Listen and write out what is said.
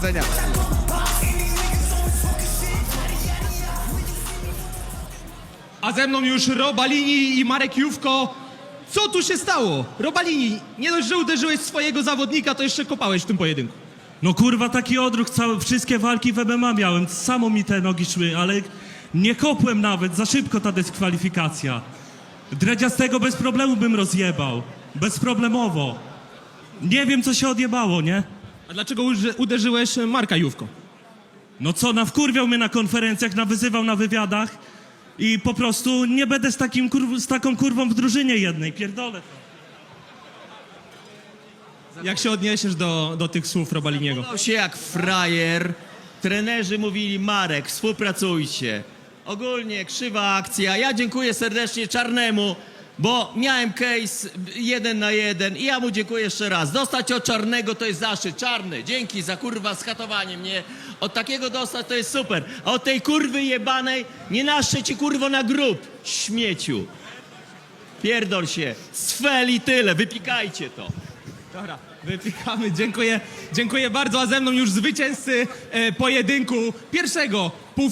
powiedzenia. A ze mną już Robalini i Marek Jówko. Co tu się stało? Robalini, nie dość, że uderzyłeś swojego zawodnika, to jeszcze kopałeś w tym pojedynku. No kurwa, taki odruch, całe, wszystkie walki w MMA miałem, samo mi te nogi szły, ale nie kopłem nawet, za szybko ta dyskwalifikacja. Dredziastego bez problemu bym rozjebał, bezproblemowo. Nie wiem, co się odjebało, nie? A dlaczego uży- uderzyłeś Marka Jówko? No co, nawkurwiał mnie na konferencjach, nawyzywał na wywiadach i po prostu nie będę z, takim kurw, z taką kurwą w drużynie jednej, pierdolę to. Jak się odniesiesz do, do tych słów Robaliniego? Zachował się jak frajer. Trenerzy mówili, Marek, współpracujcie. Ogólnie krzywa akcja. Ja dziękuję serdecznie Czarnemu, bo miałem case jeden na jeden i ja mu dziękuję jeszcze raz. Dostać od Czarnego to jest zaszczyt. Czarny, dzięki za kurwa skatowanie mnie. Od takiego dostać to jest super. A od tej kurwy jebanej nie naszczę ci kurwo na grób, śmieciu. Pierdol się. Sfel i tyle, wypikajcie to. Dobra, wypikamy, dziękuję, dziękuję bardzo, a ze mną już zwycięzcy e, pojedynku pierwszego pół